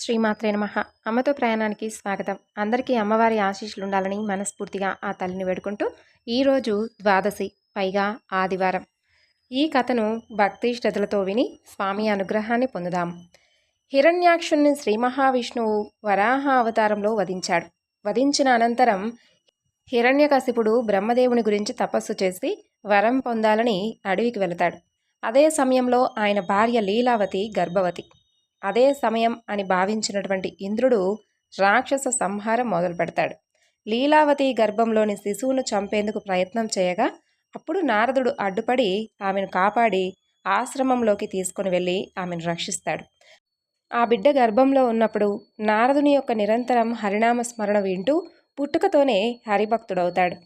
శ్రీమాత్రే నమ. అమ్మతో ప్రయాణానికి స్వాగతం. అందరికీ అమ్మవారి ఆశీస్సులు ఉండాలని మనస్ఫూర్తిగా ఆ తల్లిని వేడుకుంటూ ఈరోజు ద్వాదశి పైగా ఆదివారం. ఈ కథను భక్తి శ్రద్ధలతో విని స్వామి అనుగ్రహాన్ని పొందుదాం. హిరణ్యాక్షుణ్ణి శ్రీ మహావిష్ణువు వరాహ అవతారంలో వధించాడు. వధించిన అనంతరం హిరణ్యకశిపుడు బ్రహ్మదేవుని గురించి తపస్సు చేసి వరం పొందాలని అడవికి వెళతాడు. అదే సమయంలో ఆయన భార్య లీలావతి గర్భవతి. అదే సమయం అని భావించినటువంటి ఇంద్రుడు రాక్షస సంహారం మొదలు పెడతాడు. లీలావతి గర్భంలోని శిశువును చంపేందుకు ప్రయత్నం చేయగా అప్పుడు నారదుడు అడ్డుపడి ఆమెను కాపాడి ఆశ్రమంలోకి తీసుకుని వెళ్ళి ఆమెను రక్షిస్తాడు. ఆ బిడ్డ గర్భంలో ఉన్నప్పుడు నారదుని యొక్క నిరంతరం హరినామ స్మరణ వింటూ పుట్టుకతోనే హరిభక్తుడవుతాడు.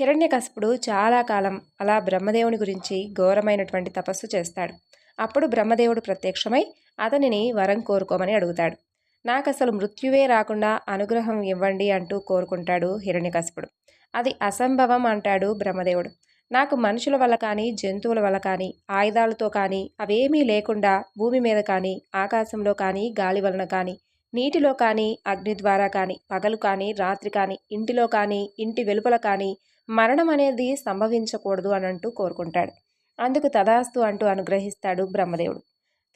హిరణ్యకశపుడు చాలా కాలం అలా బ్రహ్మదేవుని గురించి ఘోరమైనటువంటి తపస్సు చేస్తాడు. అప్పుడు బ్రహ్మదేవుడు ప్రత్యక్షమై అతనిని వరం కోరుకోమని అడుగుతాడు. నాకు అసలు మృత్యువే రాకుండా అనుగ్రహం ఇవ్వండి అంటూ కోరుకుంటాడు హిరణ్యకశపుడు. అది అసంభవం అంటాడు బ్రహ్మదేవుడు. నాకు మనుషుల వల్ల కానీ జంతువుల వల్ల కానీ ఆయుధాలతో కానీ అవేమీ లేకుండా భూమి మీద కానీ ఆకాశంలో కానీ గాలి వలన కానీ నీటిలో కానీ అగ్ని ద్వారా కానీ పగలు కానీ రాత్రి కానీ ఇంటిలో కానీ ఇంటి వెలుపల కానీ మరణం అనేది సంభవించకూడదు అని అంటూ కోరుకుంటాడు. అందుకు తదాస్తు అంటూ అనుగ్రహిస్తాడు బ్రహ్మదేవుడు.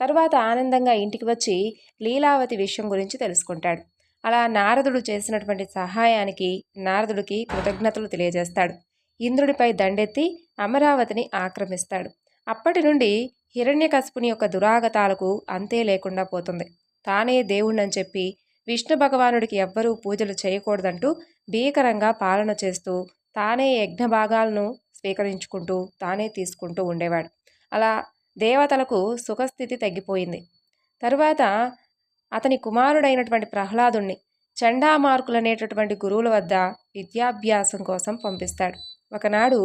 తరువాత ఆనందంగా ఇంటికి వచ్చి లీలావతి విషయం గురించి తెలుసుకుంటాడు. అలా నారదుడు చేసినటువంటి సహాయానికి నారదుడికి కృతజ్ఞతలు తెలియజేస్తాడు. ఇంద్రుడిపై దండెత్తి అమరావతిని ఆక్రమిస్తాడు. అప్పటి నుండి హిరణ్యకశపుని యొక్క దురాగతాలకు అంతే లేకుండా పోతుంది. తానే దేవుణ్ణని చెప్పి విష్ణు భగవానుడికి ఎవ్వరూ పూజలు చేయకూడదంటూ భీకరంగా పాలన చేస్తూ తానే యజ్ఞ భాగాలను స్వీకరించుకుంటూ తానే తీసుకుంటూ ఉండేవాడు. అలా దేవతలకు సుఖస్థితి తగ్గిపోయింది. తరువాత అతని కుమారుడైనటువంటి ప్రహ్లాదుణ్ణి చండామార్కులనేటటువంటి గురువుల వద్ద విద్యాభ్యాసం కోసం పంపిస్తాడు. ఒకనాడు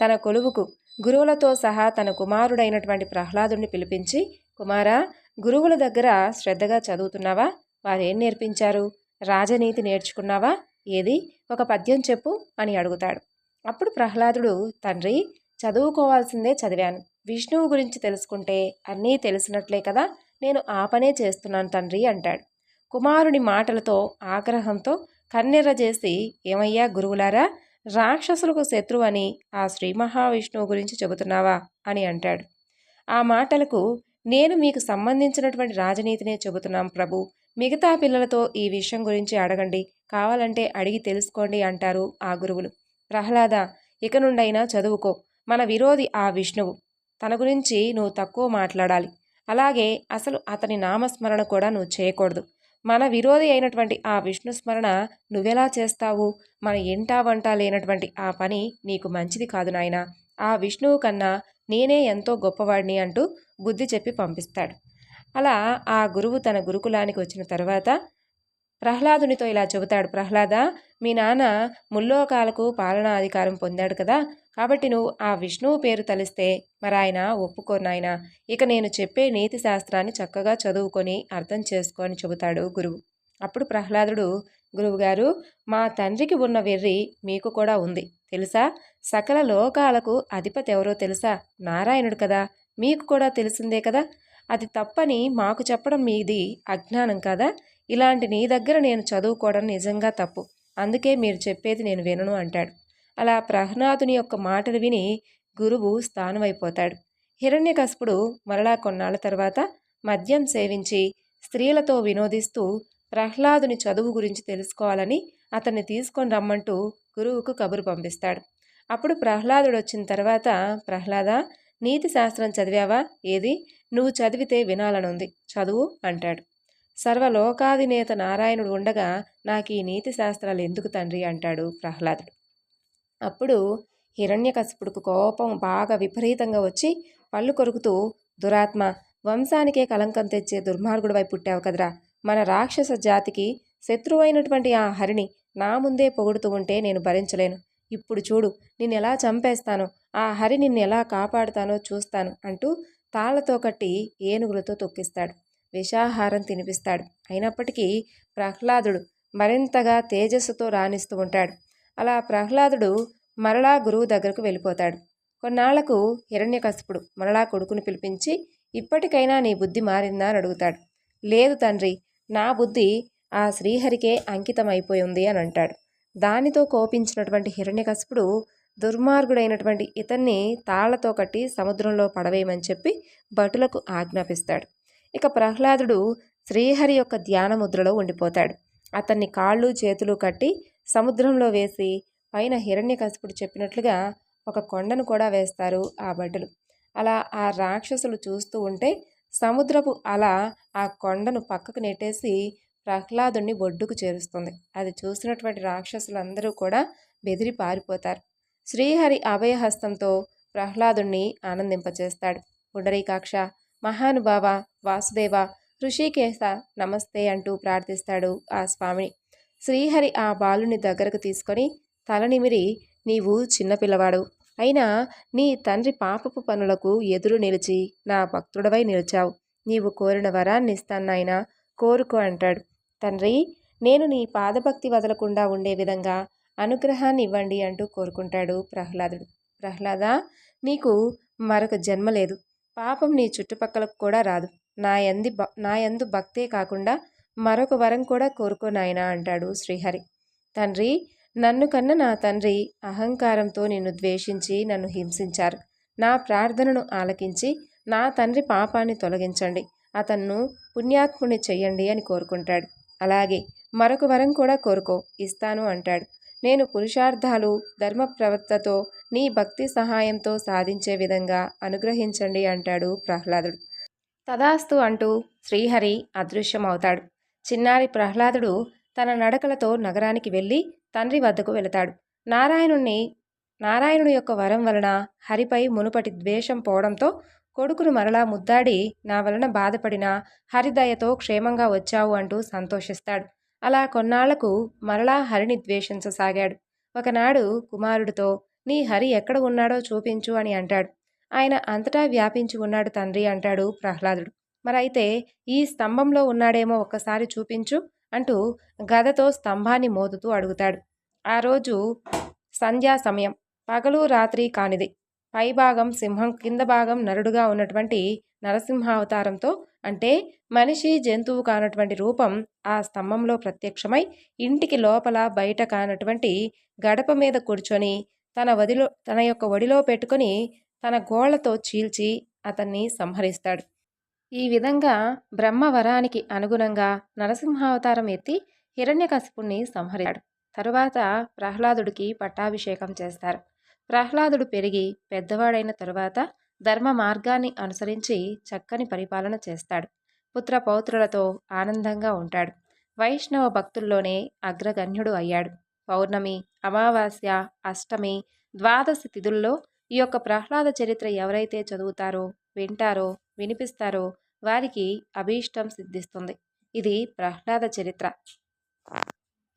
తన కొలువుకు గురువులతో సహా తన కుమారుడైనటువంటి ప్రహ్లాదుణ్ణి పిలిపించి కుమారా గురువుల దగ్గర శ్రద్ధగా చదువుతున్నావా? వారేం నేర్పించారు? రాజనీతి నేర్చుకున్నావా? ఏది? ఒక పద్యం చెప్పు అని అడుగుతాడు. అప్పుడు ప్రహ్లాదుడు తండ్రి చదువుకోవాల్సిందే చదివాను. విష్ణువు గురించి తెలుసుకుంటే అన్నీ తెలిసినట్లే కదా నేను ఆ పనే చేస్తున్నాను తండ్రి అంటాడు. కుమారుని మాటలతో ఆగ్రహంతో కన్నెర్ర చేసి ఏమయ్యా గురువులారా రాక్షసులకు శత్రువు అని ఆ శ్రీ మహావిష్ణువు గురించి చెబుతున్నావా? అని అంటాడు. ఆ మాటలకు నేను మీకు సంబంధించినటువంటి రాజనీతినే చెబుతున్నాం ప్రభు. మిగతా పిల్లలతో ఈ విషయం గురించి అడగండి. కావాలంటే అడిగి తెలుసుకోండి అంటారు ఆ గురువులు. ప్రహ్లాద ఇక నుండైనా చదువుకో. మన విరోధి ఆ విష్ణువు. తన గురించి నువ్వు తక్కువ మాట్లాడాలి. అలాగే అసలు అతని నామస్మరణ కూడా నువ్వు చేయకూడదు. మన విరోధి అయినటువంటి ఆ విష్ణు స్మరణ నువ్వెలా చేస్తావు? మన ఇంటా వంట లేనటువంటి ఆ పని నీకు మంచిది కాదు నాయన. ఆ విష్ణువు కన్నా నేనే ఎంతో గొప్పవాడిని అంటూ బుద్ధి చెప్పి పంపిస్తాడు. అలా ఆ గురువు తన గురుకులానికి వచ్చిన తర్వాత ప్రహ్లాదునితో ఇలా చెబుతాడు ప్రహ్లాద మీ నాన్న ముల్లోకాలకు పాలనా అధికారం పొందాడు కదా కాబట్టి నువ్వు ఆ విష్ణువు పేరు తలిస్తే మరి ఆయన ఒప్పుకోనాయన ఇక నేను చెప్పే నీతి శాస్త్రాన్ని చక్కగా చదువుకొని అర్థం చేసుకొని చెబుతాడు గురువు. అప్పుడు ప్రహ్లాదుడు గురువుగారు మా తండ్రికి ఉన్న వెర్రి మీకు కూడా ఉంది. తెలుసా? సకల లోకాలకు అధిపతి ఎవరో తెలుసా? నారాయణుడు కదా. మీకు కూడా తెలిసిందే కదా? అది తప్పని మాకు చెప్పడం మీది అజ్ఞానం కదా? ఇలాంటి నీ దగ్గర నేను చదువుకోవడం నిజంగా తప్పు. అందుకే మీరు చెప్పేది నేను వినను అంటాడు. అలా ప్రహ్లాదుని యొక్క మాటలు విని గురువు స్థానమైపోతాడు. హిరణ్యకశపుడు మరలా కొన్నాళ్ళ తర్వాత మద్యం సేవించి స్త్రీలతో వినోదిస్తూ ప్రహ్లాదుని చదువు గురించి తెలుసుకోవాలని అతన్ని తీసుకొని రమ్మంటూ గురువుకు కబురు పంపిస్తాడు. అప్పుడు ప్రహ్లాదుడు వచ్చిన తర్వాత ప్రహ్లాద నీతి శాస్త్రం చదివావా? ఏది? నువ్వు చదివితే వినాలనుంది. చదువు అంటాడు. సర్వలోకాధినేత నారాయణుడు ఉండగా నాకు ఈ నీతి శాస్త్రాలు ఎందుకు తండ్రి? అంటాడు ప్రహ్లాదుడు. అప్పుడు హిరణ్యకశిపుడుకు కోపం బాగా విపరీతంగా వచ్చి పళ్ళు కొరుకుతూ దురాత్మ వంశానికే కలంకం తెచ్చే దుర్మార్గుడివై పుట్టావు కదరా. మన రాక్షస జాతికి శత్రువైనటువంటి ఆ హరిని నా ముందే పొగుడుతూ ఉంటే నేను భరించలేను. ఇప్పుడు చూడు నిన్ను ఎలా చంపేస్తానో ఆ హరి నిన్ను ఎలా కాపాడుతానో చూస్తాను అంటూ తాళ్ళతో కట్టి ఏనుగులతో తొక్కిస్తాడు. విషాహారం తినిపిస్తాడు. అయినప్పటికీ ప్రహ్లాదుడు మరింతగా తేజస్సుతో రాణిస్తూ ఉంటాడు. అలా ప్రహ్లాదుడు మరలా గురువు దగ్గరకు వెళ్ళిపోతాడు. కొన్నాళ్ళకు హిరణ్యకశపుడు మరలా కొడుకుని పిలిపించి ఇప్పటికైనా నీ బుద్ధి మారిందా? అని అడుగుతాడు. లేదు తండ్రి నా బుద్ధి ఆ శ్రీహరికే అంకితమైపోయి ఉంది అని అంటాడు. దానితో కోపించినటువంటి హిరణ్యకశపుడు దుర్మార్గుడైనటువంటి ఇతన్ని తాళ్ళతో కట్టి సముద్రంలో పడవేయమని చెప్పి భటులకు ఆజ్ఞాపిస్తాడు. ఇక ప్రహ్లాదుడు శ్రీహరి యొక్క ధ్యాన ముద్రలో ఉండిపోతాడు. అతన్ని కాళ్ళు చేతులు కట్టి సముద్రంలో వేసి పైన హిరణ్యకశిపుడు చెప్పినట్లుగా ఒక కొండను కూడా వేస్తారు ఆ భటులు. అలా ఆ రాక్షసులు చూస్తూ ఉంటే సముద్రపు అలా ఆ కొండను పక్కకు నెట్టేసి ప్రహ్లాదుని బొడ్డుకు చేరుస్తుంది. అది చూసినటువంటి రాక్షసులందరూ కూడా బెదిరి పారిపోతారు. శ్రీహరి అభయహస్తంతో ప్రహ్లాదుణ్ణి ఆనందింపచేస్తాడు. పుండరీకాక్ష మహానుభావ వాసుదేవ ఋషికేశ నమస్తే అంటూ ప్రార్థిస్తాడు ఆ స్వామిని శ్రీహరి ఆ బాలుని దగ్గరకు తీసుకొని తలనిమిరి నీవు చిన్నపిల్లవాడు అయినా నీ తండ్రి పాపపు పనులకు ఎదురు నిలిచి నా భక్తుడవై నిలిచావు. నీవు కోరిన వరాన్ని ఇస్తాన్నాయన కోరుకో అంటాడు. తండ్రి నేను నీ పాదభక్తి వదలకుండా ఉండే విధంగా అనుగ్రహాన్ని ఇవ్వండి అంటూ కోరుకుంటాడు ప్రహ్లాదుడు. ప్రహ్లాద నీకు మరొక జన్మ లేదు. పాపం నీ చుట్టుపక్కలకు కూడా రాదు. నా ఎంది నా ఎందు భక్తే కాకుండా మరొక వరం కూడా కోరుకో నాయనా అంటాడు శ్రీహరి. తండ్రి నన్ను కన్న నా తండ్రి అహంకారంతో నిన్ను ద్వేషించి నన్ను హింసించారు. నా ప్రార్థనను ఆలకించి నా తండ్రి పాపాన్ని తొలగించండి. అతన్ను పుణ్యాత్ముని చెయ్యండి అని కోరుకుంటాడు. అలాగే మరొక వరం కూడా కోరుకో ఇస్తాను అంటాడు. నేను పురుషార్థాలు ధర్మ ప్రవర్తతో నీ భక్తి సహాయంతో సాధించే విధంగా అనుగ్రహించండి అంటాడు ప్రహ్లాదుడు. తదాస్తు అంటూ శ్రీహరి అదృశ్యమవుతాడు. చిన్నారి ప్రహ్లాదుడు తన నడకలతో నగరానికి వెళ్ళి తండ్రి వద్దకు వెళతాడు. నారాయణుణ్ణి నారాయణుడి యొక్క వరం వలన హరిపై మునుపటి ద్వేషం పోవడంతో కొడుకును మరలా ముద్దాడి నా వలన బాధపడిన హరిదయతో క్షేమంగా వచ్చావు అంటూ సంతోషిస్తాడు. అలా కొన్నాళ్ళకు మరలా హరిని ద్వేషించసాగాడు. ఒకనాడు కుమారుడితో నీ హరి ఎక్కడ ఉన్నాడో చూపించు అని అంటాడు. ఆయన అంతటా వ్యాపించి ఉన్నాడు తండ్రి అంటాడు ప్రహ్లాదుడు. మరైతే ఈ స్తంభంలో ఉన్నాడేమో ఒక్కసారి చూపించు అంటూ గదతో స్తంభాన్ని మోదుతూ అడుగుతాడు. ఆ రోజు సంధ్యా సమయం. పగలు రాత్రి కానిది. పైభాగం సింహం కింద భాగం నరుడుగా ఉన్నటువంటి నరసింహావతారంతో అంటే మనిషి జంతువు కానటువంటి రూపం ఆ స్తంభంలో ప్రత్యక్షమై ఇంటికి లోపల బయట కానటువంటి గడప మీద కూర్చొని తన వదిలో తన యొక్క ఒడిలో పెట్టుకొని తన గోళ్ళతో చీల్చి అతన్ని సంహరిస్తాడు. ఈ విధంగా బ్రహ్మవరానికి అనుగుణంగా నరసింహావతారం ఎత్తి హిరణ్యకశిపుణ్ణి సంహరిస్తాడు. తరువాత ప్రహ్లాదుడికి పట్టాభిషేకం చేస్తారు. ప్రహ్లాదుడు పెరిగి పెద్దవాడైన తరువాత ధర్మ మార్గాన్ని అనుసరించి చక్కని పరిపాలన చేస్తాడు. పుత్ర పౌత్రులతో ఆనందంగా ఉంటాడు. వైష్ణవ భక్తుల్లోనే అగ్రగణ్యుడు అయ్యాడు. పౌర్ణమి అమావాస్య అష్టమి ద్వాదశి తిథుల్లో ఈ యొక్క ప్రహ్లాద చరిత్ర ఎవరైతే చదువుతారో వింటారో వినిపిస్తారో వారికి అభీష్టం సిద్ధిస్తుంది. ఇది ప్రహ్లాద చరిత్ర.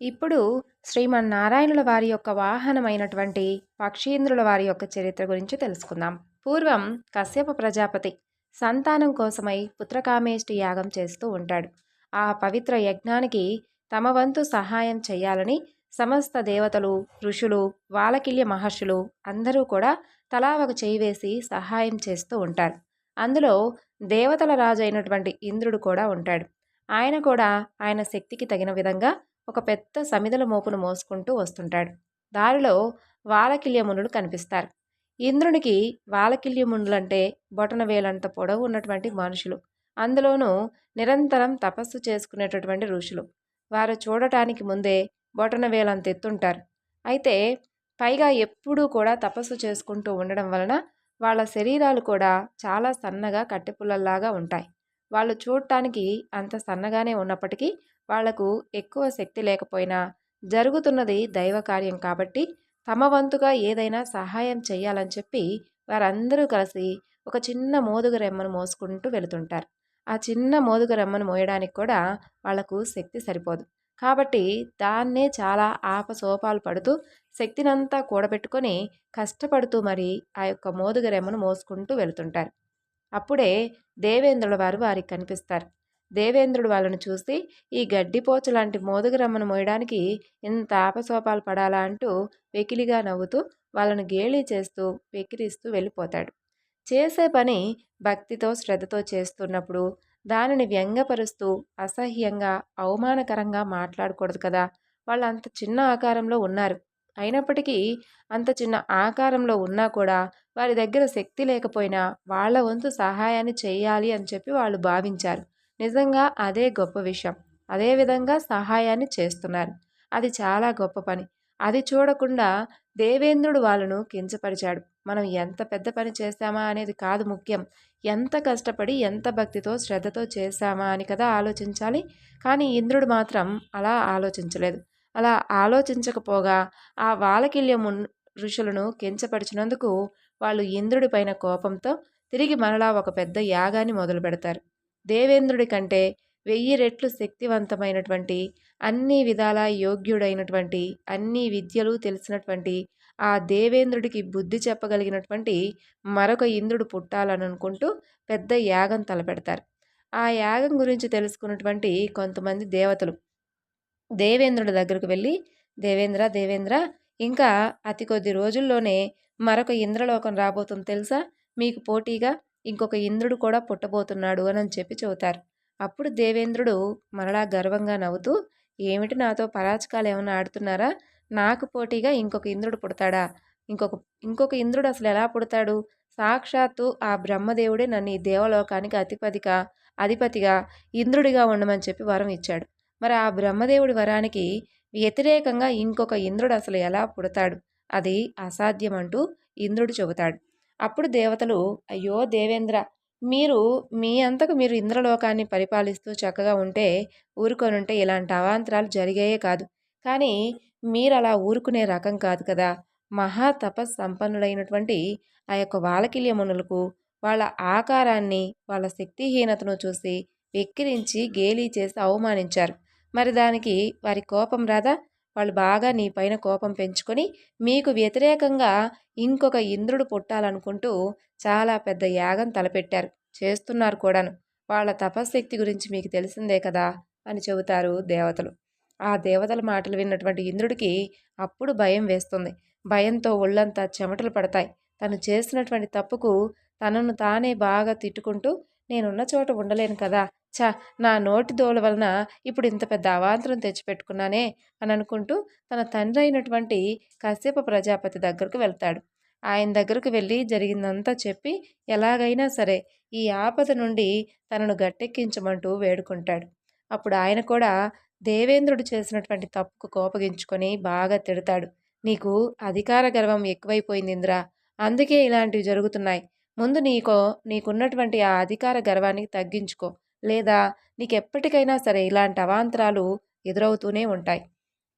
ఇప్పుడు శ్రీమన్నారాయణుల వారి యొక్క వాహనమైనటువంటి పక్షీంద్రుల వారి యొక్క చరిత్ర గురించి తెలుసుకుందాం. పూర్వం కశ్యప ప్రజాపతి సంతానం కోసమై పుత్రకామేష్టి యాగం చేస్తూ ఉంటాడు. ఆ పవిత్ర యజ్ఞానికి తమ వంతు సహాయం చేయాలని సమస్త దేవతలు ఋషులు వాలకిల్య మహర్షులు అందరూ కూడా తలా ఒక చేయి వేసి సహాయం చేస్తూ ఉంటారు. అందులో దేవతల రాజు అయినటువంటి ఇంద్రుడు కూడా ఉంటాడు. ఆయన కూడా ఆయన శక్తికి తగిన విధంగా ఒక పెద్ద సమిదల మోపును మోసుకుంటూ వస్తుంటాడు. దారిలో వాలకిల్యమునులు కనిపిస్తారు. ఇంద్రునికి వాలకిల్యముండ్లంటే బొటన వేలంత పొడవు ఉన్నటువంటి మనుషులు. అందులోనూ నిరంతరం తపస్సు చేసుకునేటటువంటి ఋషులు. వారు చూడటానికి ముందే బొటన వేలంత ఎత్తుంటారు అయితే పైగా ఎప్పుడూ కూడా తపస్సు చేసుకుంటూ ఉండడం వలన వాళ్ళ శరీరాలు కూడా చాలా సన్నగా కట్టెపుల్లల్లాగా ఉంటాయి. వాళ్ళు చూడటానికి అంత సన్నగానే ఉన్నప్పటికీ వాళ్ళకు ఎక్కువ శక్తి లేకపోయినా జరుగుతున్నది దైవ కార్యం కాబట్టి తమ వంతుగా ఏదైనా సహాయం చేయాలని చెప్పి వారందరూ కలిసి ఒక చిన్న మోదుగ రెమ్మను మోసుకుంటూ వెళుతుంటారు. ఆ చిన్న మోదుగ రెమ్మను మోయడానికి కూడా వాళ్ళకు శక్తి సరిపోదు. కాబట్టి దాన్నే చాలా ఆపసోపాలు పడుతూ శక్తినంతా కూడబెట్టుకొని కష్టపడుతూ మరి ఆ యొక్క మోదుగ రెమ్మను మోసుకుంటూ వెళుతుంటారు. అప్పుడే దేవేంద్రుల వారు వారికి కనిపిస్తారు. దేవేంద్రుడు వాళ్ళను చూసి ఈ గడ్డిపోచ లాంటి మోదుగరమ్మను మోయడానికి ఇంత ఆపసోపాలు పడాలా? అంటూ వెకిలిగా నవ్వుతూ వాళ్ళను గేలి చేస్తూ వెకిరిస్తూ వెళ్ళిపోతాడు. చేసే పని భక్తితో శ్రద్ధతో చేస్తున్నప్పుడు దానిని వ్యంగపరుస్తూ అసహ్యంగా అవమానకరంగా మాట్లాడకూడదు కదా? వాళ్ళు అంత చిన్న ఆకారంలో ఉన్నారు. అయినప్పటికీ అంత చిన్న ఆకారంలో ఉన్నా కూడా వారి దగ్గర శక్తి లేకపోయినా వాళ్ళ వంతు సహాయాన్ని చేయాలి అని చెప్పి వాళ్ళు భావించారు. నిజంగా అదే గొప్ప విషయం. అదేవిధంగా సహాయాన్ని చేస్తున్నారు. అది చాలా గొప్ప పని. అది చూడకుండా దేవేంద్రుడు వాళ్ళను కించపరిచాడు. మనం ఎంత పెద్ద పని చేశామా అనేది కాదు ముఖ్యం. ఎంత కష్టపడి ఎంత భక్తితో శ్రద్ధతో చేశామా అని కదా ఆలోచించాలి. కానీ ఇంద్రుడు మాత్రం అలా ఆలోచించలేదు. అలా ఆలోచించకపోగా ఆ వాలకిల్యము ఋషులను కించపరిచినందుకు వాళ్ళు ఇంద్రుడి పైన కోపంతో తిరిగి మరలా ఒక పెద్ద యాగాన్ని మొదలు పెడతారు దేవేంద్రుడి కంటే వెయ్యి రెట్లు శక్తివంతమైనటువంటి అన్ని విధాల యోగ్యుడైనటువంటి అన్ని విద్యలు తెలిసినటువంటి ఆ దేవేంద్రుడికి బుద్ధి చెప్పగలిగినటువంటి మరొక ఇంద్రుడు పుట్టాలని అనుకుంటూ పెద్ద యాగం తలపెడతారు. ఆ యాగం గురించి తెలుసుకున్నటువంటి కొంతమంది దేవతలు. దేవేంద్రుడి దగ్గరకు వెళ్ళి దేవేంద్ర దేవేంద్ర ఇంకా అతి కొద్ది రోజుల్లోనే మరొక ఇంద్రలోకం రాబోతుంది తెలుసా? మీకు పోటీగా ఇంకొక ఇంద్రుడు కూడా పుట్టబోతున్నాడు అని చెప్పి చెబుతారు. అప్పుడు దేవేంద్రుడు మరలా గర్వంగా నవ్వుతూ ఏమిటి నాతో పరాచకాలు ఏమైనా ఆడుతున్నారా? నాకు పోటీగా ఇంకొక ఇంద్రుడు పుడతాడా? ఇంకొక ఇంకొక ఇంద్రుడు అసలు ఎలా పుడతాడు? సాక్షాత్తు ఆ బ్రహ్మదేవుడే నన్ను ఈ దేవలోకానికి అతిపదిగా అధిపతిగా ఇంద్రుడిగా ఉండమని చెప్పి వరం ఇచ్చాడు. మరి ఆ బ్రహ్మదేవుడి వరానికి వ్యతిరేకంగా ఇంకొక ఇంద్రుడు అసలు ఎలా పుడతాడు? అది అసాధ్యం అంటూ ఇంద్రుడు చెబుతాడు. అప్పుడు దేవతలు అయ్యో దేవేంద్ర మీరు మీ అంతకు మీరు ఇంద్రలోకాన్ని పరిపాలిస్తూ చక్కగా ఉంటే ఊరుకొనుంటే ఇలాంటి అవాంతరాలు జరిగాయే కాదు. కానీ మీరు అలా ఊరుకునే రకం కాదు కదా! మహా తపస్ సంపన్నులైనటువంటి ఆ యొక్క వాలకిల్యమునులకు వాళ్ళ ఆకారాన్ని వాళ్ళ శక్తిహీనతను చూసి వెక్కిరించి గేలీ చేసి అవమానించారు. మరి దానికి వారి కోపం రాదా? వాళ్ళు బాగా నీ పైన కోపం పెంచుకొని మీకు వ్యతిరేకంగా ఇంకొక ఇంద్రుడు పుట్టాలనుకుంటూ చాలా పెద్ద యాగం తలపెట్టారు. చేస్తున్నారు కూడాను. వాళ్ళ తపశక్తి గురించి మీకు తెలిసిందే కదా అని చెబుతారు దేవతలు. ఆ దేవతల మాటలు విన్నటువంటి ఇంద్రుడికి అప్పుడు భయం వేస్తుంది. భయంతో ఒళ్ళంతా చెమటలు పడతాయి. తను చేసినటువంటి తప్పుకు తనను తానే బాగా తిట్టుకుంటూ నేనున్న చోట ఉండలేను కదా. ఛ నా నోటి దోల వలన ఇప్పుడు ఇంత పెద్ద అవాంతరం తెచ్చిపెట్టుకున్నానే అని అనుకుంటూ తన తండ్రి అయినటువంటి కశ్యప ప్రజాపతి దగ్గరకు వెళ్తాడు. ఆయన దగ్గరకు వెళ్ళి జరిగిందంతా చెప్పి ఎలాగైనా సరే ఈ ఆపద నుండి తనను గట్టెక్కించమంటూ వేడుకుంటాడు. అప్పుడు ఆయన కూడా దేవేంద్రుడు చేసినటువంటి తప్పుకు కోపగించుకొని బాగా తిడతాడు. నీకు అధికార గర్వం ఎక్కువైపోయింది అందుకే ఇలాంటివి జరుగుతున్నాయి. ముందు నీకో నీకున్నటువంటి ఆ అధికార గర్వానికి తగ్గించుకో. లేదా నీకెప్పటికైనా సరే ఇలాంటి అవాంతరాలు ఎదురవుతూనే ఉంటాయి.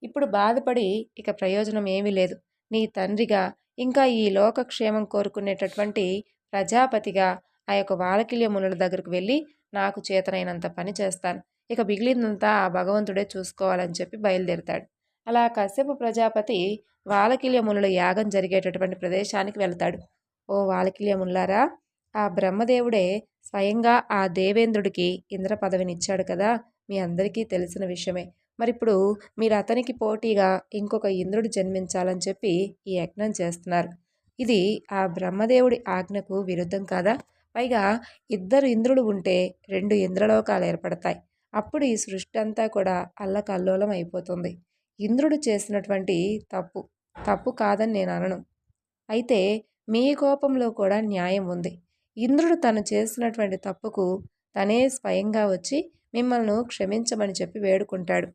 ఇప్పుడు బాధపడి ఇక ప్రయోజనం ఏమీ లేదు. నీ తండ్రిగా ఇంకా ఈ లోకక్షేమం కోరుకునేటటువంటి ప్రజాపతిగా ఆ యొక్క వాలకిల్య మునుల దగ్గరకు వెళ్ళి నాకు చేతనైనంత పని చేస్తాను. ఇక మిగిలిందంతా ఆ భగవంతుడే చూసుకోవాలని చెప్పి బయలుదేరుతాడు. అలా కశ్యప ప్రజాపతి వాలకిల్య మునుల యాగం జరిగేటటువంటి ప్రదేశానికి వెళ్తాడు. ఓ వాలకిల్యముల్లారా ఆ బ్రహ్మదేవుడే స్వయంగా ఆ దేవేంద్రుడికి ఇంద్ర పదవినిచ్చాడు కదా మీ అందరికీ తెలిసిన విషయమే. మరి ఇప్పుడు మీరు అతనికి పోటీగా ఇంకొక ఇంద్రుడు జన్మించాలని చెప్పి ఈ యజ్ఞం చేస్తున్నారు. ఇది ఆ బ్రహ్మదేవుడి ఆజ్ఞకు విరుద్ధం కాదా? పైగా ఇద్దరు ఇంద్రుడు ఉంటే రెండు ఇంద్రలోకాలు ఏర్పడతాయి. అప్పుడు ఈ సృష్టి అంతా కూడా అల్లకల్లోలం అయిపోతుంది. ఇంద్రుడు చేసినటువంటి తప్పు తప్పు కాదని నేను అనను. అయితే మీ కోపంలో కూడా న్యాయం ఉంది. ఇంద్రుడు తను చేసినటువంటి తప్పుకు తనే స్వయంగా వచ్చి మిమ్మల్ని క్షమించమని చెప్పి వేడుకుంటాడు.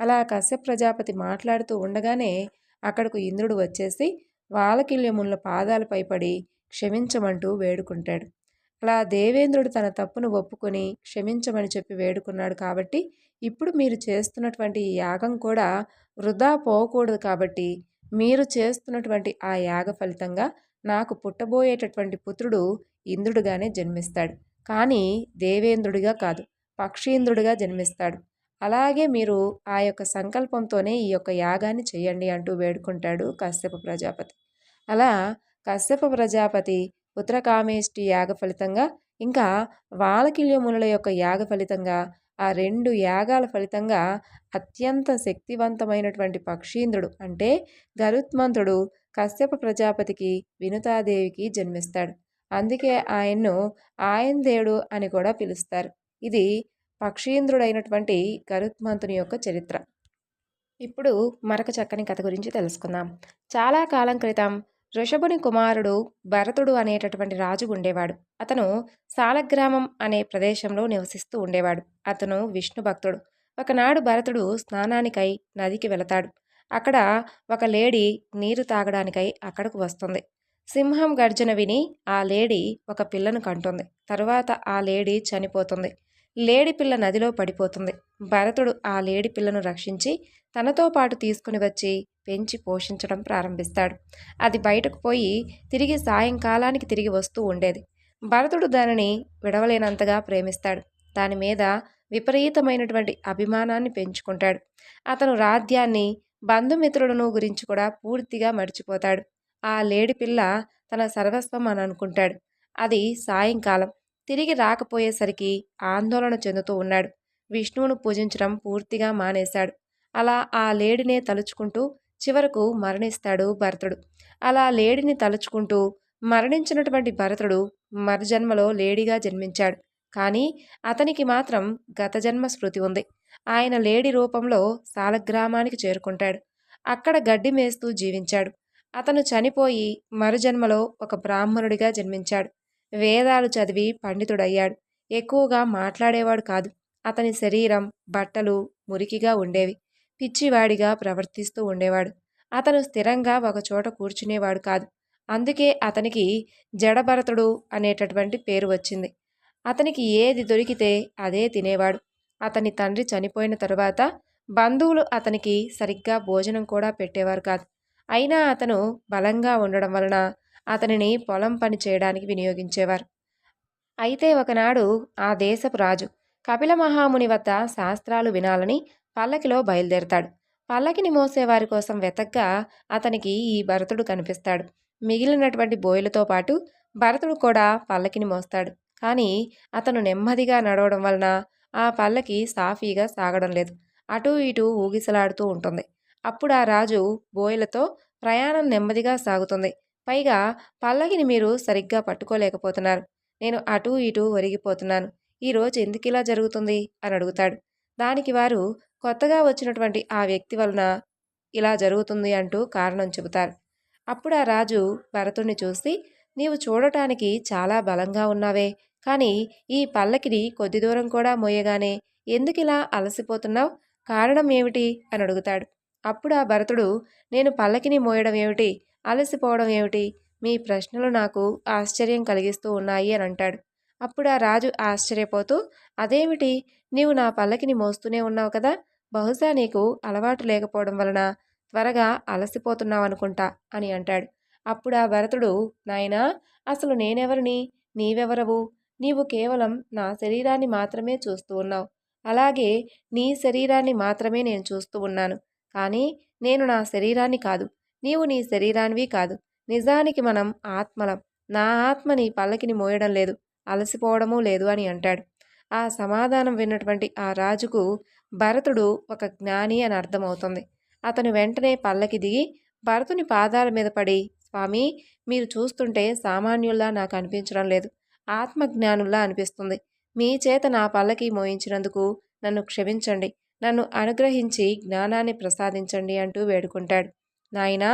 అలా కశ్యప ప్రజాపతి మాట్లాడుతూ ఉండగానే అక్కడకు ఇంద్రుడు వచ్చేసి వాలకిల్యముల పాదాలపై పడి క్షమించమంటూ వేడుకుంటాడు. అలా దేవేంద్రుడు తన తప్పును ఒప్పుకొని క్షమించమని చెప్పి వేడుకున్నాడు కాబట్టి ఇప్పుడు మీరు చేస్తున్నటువంటి ఈ యాగం కూడా వృధా పోకూడదు కాబట్టి మీరు చేస్తున్నటువంటి ఆ యాగ ఫలితంగా నాకు పుట్టబోయేటటువంటి పుత్రుడు ఇంద్రుడుగానే జన్మిస్తాడు. కానీ దేవేంద్రుడిగా కాదు పక్షీంద్రుడిగా జన్మిస్తాడు. అలాగే మీరు ఆ యొక్క సంకల్పంతోనే ఈ యొక్క యాగాన్ని చేయండి అంటూ వేడుకుంటాడు కశ్యప ప్రజాపతి. అలా కశ్యప ప్రజాపతి పుత్రకామేష్టి యాగ ఫలితంగా ఇంకా వాలకిల్యమునుల యొక్క యాగ ఫలితంగా ఆ రెండు యాగాల ఫలితంగా అత్యంత శక్తివంతమైనటువంటి పక్షీంద్రుడు అంటే గరుత్మంతుడు కశ్యప ప్రజాపతికి వినుతాదేవికి జన్మిస్తాడు. అందుకే ఆయన్ను ఆయన్ దేవుడు అని కూడా పిలుస్తారు. ఇది పక్షీంద్రుడైనటువంటి గరుత్మంతుని యొక్క చరిత్ర. ఇప్పుడు మరొక చక్కని కథ గురించి తెలుసుకుందాం. చాలా కాలం క్రితం ఋషభుని కుమారుడు భరతుడు అనేటటువంటి రాజు ఉండేవాడు. అతను సాలగ్రామం అనే ప్రదేశంలో నివసిస్తూ ఉండేవాడు. అతను విష్ణు భక్తుడు. ఒకనాడు భరతుడు స్నానానికై నదికి వెళతాడు. అక్కడ ఒక లేడీ నీరు తాగడానికై అక్కడకు వస్తుంది. సింహం గర్జన విని ఆ లేడీ ఒక పిల్లను కంటుంది. తరువాత ఆ లేడీ చనిపోతుంది. లేడి పిల్ల నదిలో పడిపోతుంది. భరతుడు ఆ లేడి పిల్లను రక్షించి తనతో పాటు తీసుకుని వచ్చి పెంచి పోషించడం ప్రారంభిస్తాడు. అది బయటకు పోయి తిరిగి సాయంకాలానికి తిరిగి వస్తూ ఉండేది. భరతుడు దానిని విడవలేనంతగా ప్రేమిస్తాడు. దాని మీద విపరీతమైనటువంటి అభిమానాన్ని పెంచుకుంటాడు. అతను రాధ్యాన్ని బంధుమిత్రులను గురించి కూడా పూర్తిగా మర్చిపోతాడు. ఆ లేడి పిల్ల తన సర్వస్వం అని అనుకుంటాడు. అది సాయంకాలం. తిరిగి రాకపోయేసరికి ఆందోళన చెందుతూ ఉన్నాడు. విష్ణువును పూజించడం పూర్తిగా మానేశాడు. అలా ఆ లేడినే తలుచుకుంటూ చివరకు మరణిస్తాడు భరతుడు. అలా లేడిని తలుచుకుంటూ మరణించినటువంటి భరతుడు మరుజన్మలో లేడిగా జన్మించాడు. కానీ అతనికి మాత్రం గత జన్మ స్మృతి ఉంది. ఆయన లేడి రూపంలో సాలగ్రామానికి చేరుకుంటాడు. అక్కడ గడ్డి మేస్తూ జీవించాడు. అతను చనిపోయి మరుజన్మలో ఒక బ్రాహ్మణుడిగా జన్మించాడు. వేదాలు చదివి పండితుడయ్యాడు. ఎక్కువగా మాట్లాడేవాడు కాదు. అతని శరీరం బట్టలు మురికిగా ఉండేవి. పిచ్చివాడిగా ప్రవర్తిస్తూ ఉండేవాడు. అతను స్థిరంగా ఒకచోట కూర్చునేవాడు కాదు. అందుకే అతనికి జడభరతుడు అనేటటువంటి పేరు వచ్చింది. అతనికి ఏది దొరికితే అదే తినేవాడు. అతని తండ్రి చనిపోయిన తరువాత బంధువులు అతనికి సరిగ్గా భోజనం కూడా పెట్టేవారు కాదు. అయినా అతను బలంగా ఉండడం వలన అతనిని పొలం పని చేయడానికి వినియోగించేవారు. అయితే ఒకనాడు ఆ దేశపు రాజు కపిల మహాముని వద్ద శాస్త్రాలు వినాలని పల్లకిలో బయలుదేరతాడు. పల్లకిని మోసేవారి కోసం వెతగ్గా అతనికి ఈ భరతుడు కనిపిస్తాడు. మిగిలినటువంటి బోయలతో పాటు భరతుడు కూడా పల్లకిని మోస్తాడు. కానీ అతను నెమ్మదిగా నడవడం వలన ఆ పల్లకి సాఫీగా సాగడం లేదు. అటూ ఇటూ ఊగిసలాడుతూ ఉంటుంది. అప్పుడు ఆ రాజు బోయలతో ప్రయాణం నెమ్మదిగా సాగుతుంది. పైగా పల్లకిని మీరు సరిగ్గా పట్టుకోలేకపోతున్నారు. నేను అటూ ఇటూ ఒరిగిపోతున్నాను. ఈరోజు ఎందుకు ఇలా జరుగుతుంది? అని అడుగుతాడు. దానికి వారు కొత్తగా వచ్చినటువంటి ఆ వ్యక్తి వలన ఇలా జరుగుతుంది అంటూ కారణం చెబుతారు. అప్పుడు ఆ రాజు భరతుణ్ణి చూసి నీవు చూడటానికి చాలా బలంగా ఉన్నావే. కానీ ఈ పల్లకిని కొద్ది దూరం కూడా మోయగానే ఎందుకు ఇలా అలసిపోతున్నావు? కారణం ఏమిటి? అని అడుగుతాడు. అప్పుడు ఆ భరతుడు నేను పల్లకిని మోయడం ఏమిటి? అలసిపోవడం ఏమిటి? మీ ప్రశ్నలు నాకు ఆశ్చర్యం కలిగిస్తూ ఉన్నాయి అని అంటాడు. అప్పుడు ఆ రాజు ఆశ్చర్యపోతూ అదేమిటి? నీవు నా పల్లకిని మోస్తూనే ఉన్నావు కదా. బహుశా నీకు అలవాటు లేకపోవడం వలన త్వరగా అలసిపోతున్నావు అనుకుంటా అని అంటాడు. అప్పుడు ఆ భరతుడు నాయనా అసలు నేనెవరిని? నీవెవరవు? నీవు కేవలం నా శరీరాన్ని మాత్రమే చూస్తూ ఉన్నావు. అలాగే నీ శరీరాన్ని మాత్రమే నేను చూస్తూ ఉన్నాను. కానీ నేను నా శరీరాన్ని కాదు. నీవు నీ శరీరానివి కాదు. నిజానికి మనం ఆత్మలం. నా ఆత్మ నీ పల్లకిని మోయడం లేదు. అలసిపోవడమూ లేదు అని అంటాడు. ఆ సమాధానం విన్నటువంటి ఆ రాజుకు భరతుడు ఒక జ్ఞాని అని అర్థమవుతుంది. అతను వెంటనే పల్లకి దిగి భరతుని పాదాల మీద పడి స్వామి మీరు చూస్తుంటే సామాన్యుల్లా నాకు అనిపించడం లేదు. ఆత్మజ్ఞానుల్లా అనిపిస్తుంది. మీ చేత నా పల్లకి మోయించినందుకు నన్ను క్షమించండి. నన్ను అనుగ్రహించి జ్ఞానాన్ని ప్రసాదించండి అంటూ వేడుకుంటాడు. నాయనా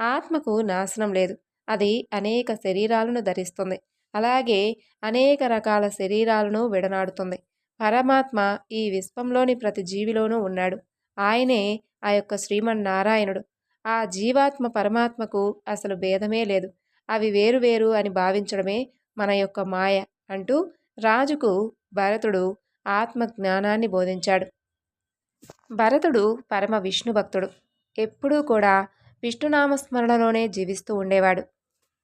ఆత్మకు నాశనం లేదు. అది అనేక శరీరాలను ధరిస్తుంది. అలాగే అనేక రకాల శరీరాలను విడనాడుతుంది. పరమాత్మ ఈ విశ్వంలోని ప్రతి జీవిలోనూ ఉన్నాడు. ఆయనే ఆ యొక్క శ్రీమన్నారాయణుడు. ఆ జీవాత్మ పరమాత్మకు అసలు భేదమే లేదు. అవి వేరు వేరు అని భావించడమే మన యొక్క మాయ అంటూ రాజుకు భరతుడు ఆత్మ జ్ఞానాన్ని బోధించాడు. భరతుడు పరమ విష్ణు భక్తుడు. ఎప్పుడూ కూడా విష్ణునామస్మరణలోనే జీవిస్తూ ఉండేవాడు.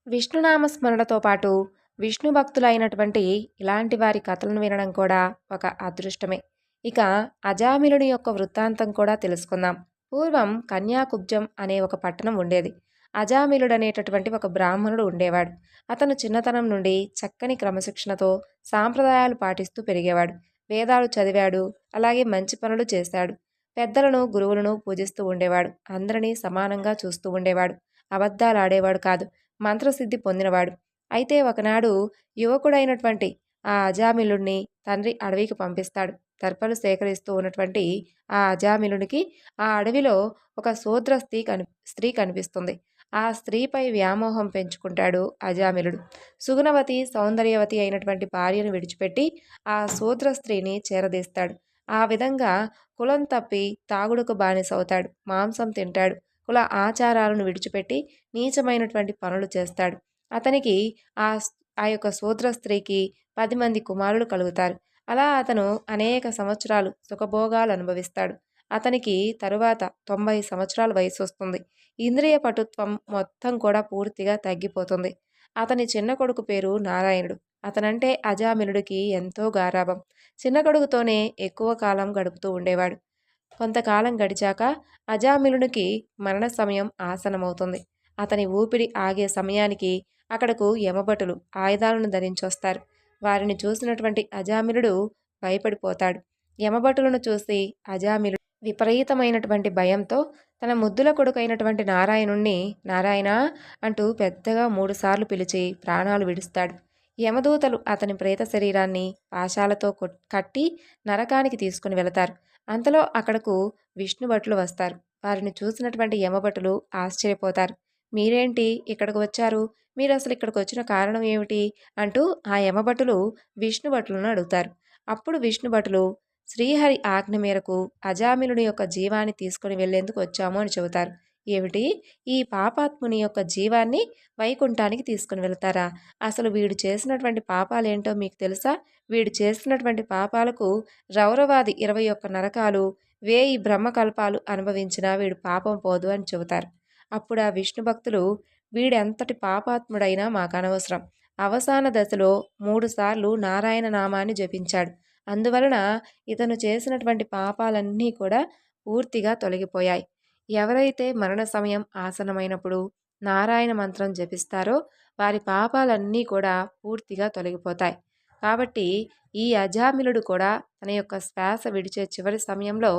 విష్ణునామస్మరణతో పాటు విష్ణు భక్తులైనటువంటి ఇలాంటి వారి కథలను వినడం కూడా ఒక అదృష్టమే. ఇక అజామిలుని యొక్క వృత్తాంతం కూడా తెలుసుకుందాం. పూర్వం కన్యాకుబ్జం అనే ఒక పట్టణం ఉండేది. అజామిలుడనేటటువంటి ఒక బ్రాహ్మణుడు ఉండేవాడు. అతను చిన్నతనం నుండి చక్కని క్రమశిక్షణతో సాంప్రదాయాలు పాటిస్తూ పెరిగేవాడు. వేదాలు చదివాడు. అలాగే మంచి పనులు చేశాడు. పెద్దలను గురువులను పూజిస్తూ ఉండేవాడు. అందరినీ సమానంగా చూస్తూ ఉండేవాడు. అబద్ధాలు ఆడేవాడు కాదు. మంత్రసిద్ధి పొందినవాడు. అయితే ఒకనాడు యువకుడైనటువంటి ఆ అజామిలుడిని తండ్రి అడవికి పంపిస్తాడు. తర్పలు సేకరిస్తూ ఉన్నటువంటి ఆ అజామిలునికి ఆ అడవిలో ఒక శూద్ర స్త్రీ కని స్త్రీ కనిపిస్తుంది. ఆ స్త్రీపై వ్యామోహం పెంచుకుంటాడు అజామిలుడు. సుగుణవతి సౌందర్యవతి అయినటువంటి భార్యను విడిచిపెట్టి ఆ శూద్ర స్త్రీని చేరదీస్తాడు. ఆ విధంగా కులం తప్పి తాగుడుకు బానిసవుతాడు. మాంసం తింటాడు. కుల ఆచారాలను విడిచిపెట్టి నీచమైనటువంటి పనులు చేస్తాడు. అతనికి ఆ ఆ యొక్క శూద్ర స్త్రీకి పది మంది కుమారులు కలుగుతారు. అలా అతను అనేక సంవత్సరాలు సుఖభోగాలు అనుభవిస్తాడు. అతనికి తరువాత తొంభై సంవత్సరాల వయసు వస్తుంది. ఇంద్రియ పటుత్వం మొత్తం కూడా పూర్తిగా తగ్గిపోతుంది. అతని చిన్న కొడుకు పేరు నారాయణుడు. అతనంటే అజామినుడికి ఎంతో గారాభం. చిన్న కొడుకుతోనే ఎక్కువ కాలం గడుపుతూ ఉండేవాడు. కొంతకాలం గడిచాక అజామిలునికి మరణ సమయం ఆసనమవుతుంది అతని ఊపిరి ఆగే సమయానికి అక్కడకు యమభటులు ఆయుధాలను ధరించొస్తారు. వారిని చూసినటువంటి అజామిలుడు భయపడిపోతాడు. యమభటులను చూసి అజామిలుడు విపరీతమైనటువంటి భయంతో తన ముద్దుల కొడుకైనటువంటి నారాయణుణ్ణి నారాయణ అంటూ పెద్దగా మూడుసార్లు పిలిచి ప్రాణాలు విడుస్తాడు. యమదూతలు అతని ప్రేత శరీరాన్ని పాశాలతో కట్టి నరకానికి తీసుకుని వెళతారు. అంతలో అక్కడకు విష్ణుభటులు వస్తారు. వారిని చూసినటువంటి యమభటులు ఆశ్చర్యపోతారు. మీరేంటి ఇక్కడికి వచ్చారు? మీరు అసలు ఇక్కడికి వచ్చిన కారణం ఏమిటి? అంటూ ఆ యమభటులు విష్ణుభటులను అడుగుతారు. అప్పుడు విష్ణుభటులు శ్రీహరి ఆజ్ఞ మేరకు అజామిలుని యొక్క జీవాన్ని తీసుకుని వెళ్ళేందుకు వచ్చాము అని చెబుతారు. ఏమిటి? ఈ పాపాత్ముని యొక్క జీవాన్ని వైకుంఠానికి తీసుకుని వెళ్తారా? అసలు వీడు చేసినటువంటి పాపాలేంటో మీకు తెలుసా? వీడు చేసినటువంటి పాపాలకు రౌరవాది ఇరవై ఒక్క నరకాలు వేయి బ్రహ్మకల్పాలు అనుభవించినా వీడు పాపం పోదు అని చెబుతారు. అప్పుడు ఆ విష్ణు భక్తులు వీడెంతటి పాపాత్ముడైనా మాకు అనవసరం అవసాన దశలో మూడుసార్లు నారాయణ నామాన్ని జపించాడు. అందువలన ఇతను చేసినటువంటి పాపాలన్నీ కూడా పూర్తిగా తొలగిపోయాయి. ఎవరైతే మరణ సమయం ఆసనమైనప్పుడు నారాయణ మంత్రం జపిస్తారో వారి పాపాలన్నీ కూడా పూర్తిగా తొలగిపోతాయి. కాబట్టి ఈ అజామిలుడు కూడా తన యొక్క శ్వాస విడిచే చివరి సమయంలో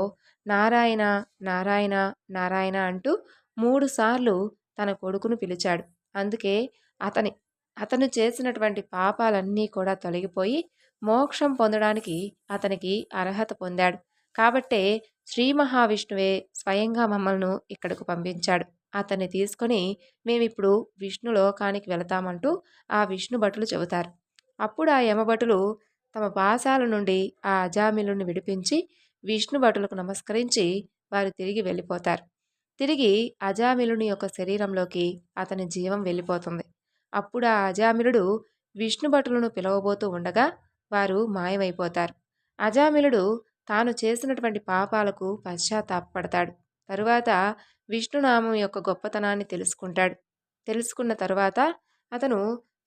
నారాయణ నారాయణ నారాయణ అంటూ మూడుసార్లు తన కొడుకును పిలిచాడు. అందుకే అతని అతను చేసినటువంటి పాపాలన్నీ కూడా తొలగిపోయి మోక్షం పొందడానికి అతనికి అర్హత పొందాడు. కాబట్టే శ్రీ మహావిష్ణువే స్వయంగా మమ్మల్ని ఇక్కడకు పంపించాడు. అతన్ని తీసుకొని మేమిప్పుడు విష్ణు లోకానికి వెళతామంటూ ఆ విష్ణు భటులు చెబుతారు. అప్పుడు ఆ యమభటులు తమ పాశాల నుండి ఆ అజామిలుని విడిపించి విష్ణు భటులకు నమస్కరించి వారు తిరిగి వెళ్ళిపోతారు. తిరిగి అజామిలుని యొక్క శరీరంలోకి అతని జీవం వెళ్ళిపోతుంది. అప్పుడు ఆ అజామిలుడు విష్ణుభటులను పిలవబోతూ ఉండగా వారు మాయమైపోతారు. అజామిలుడు తాను చేసినటువంటి పాపాలకు పశ్చాత్తాపడతాడు తరువాత విష్ణునామం యొక్క గొప్పతనాన్ని తెలుసుకుంటాడు. తెలుసుకున్న తరువాత అతను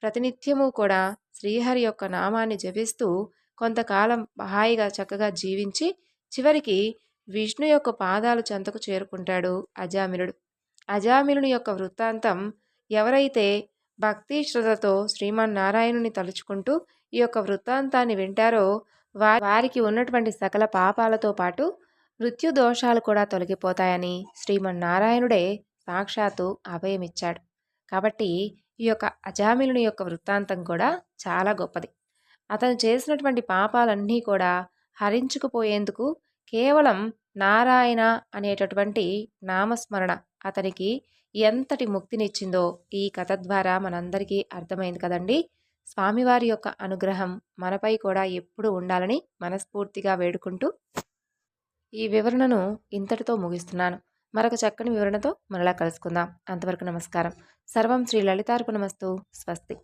ప్రతినిత్యము కూడా శ్రీహరి యొక్క నామాన్ని జపిస్తూ కొంతకాలం హాయిగా చక్కగా జీవించి చివరికి విష్ణు యొక్క పాదాలు చెంతకు చేరుకుంటాడు అజామిలుడు. అజామిలుని యొక్క వృత్తాంతం ఎవరైతే భక్తి శ్రద్ధతో శ్రీమన్నారాయణుని తలుచుకుంటూ ఈ యొక్క వృత్తాంతాన్ని వింటారో వారికి ఉన్నటువంటి సకల పాపాలతో పాటు మృత్యు దోషాలు కూడా తొలగిపోతాయని శ్రీమన్నారాయణుడే సాక్షాత్తు అభయమిచ్చాడు. కాబట్టి ఈ యొక్క అజామిలుని యొక్క వృత్తాంతం కూడా చాలా గొప్పది. అతను చేసినటువంటి పాపాలన్నీ కూడా హరించుకుపోయేందుకు కేవలం నారాయణ అనేటటువంటి నామస్మరణ అతనికి ఎంతటి ముక్తినిచ్చిందో ఈ కథ ద్వారా మనందరికీ అర్థమైంది కదండి. స్వామివారి యొక్క అనుగ్రహం మనపై కూడా ఎప్పుడు ఉండాలని మనస్ఫూర్తిగా వేడుకుంటూ ఈ వివరణను ఇంతటితో ముగిస్తున్నాను. మరొక చక్కని వివరణతో మరలా కలుసుకుందాం. అంతవరకు నమస్కారం. సర్వం శ్రీ లలితార్పణమస్తు. స్వస్తి.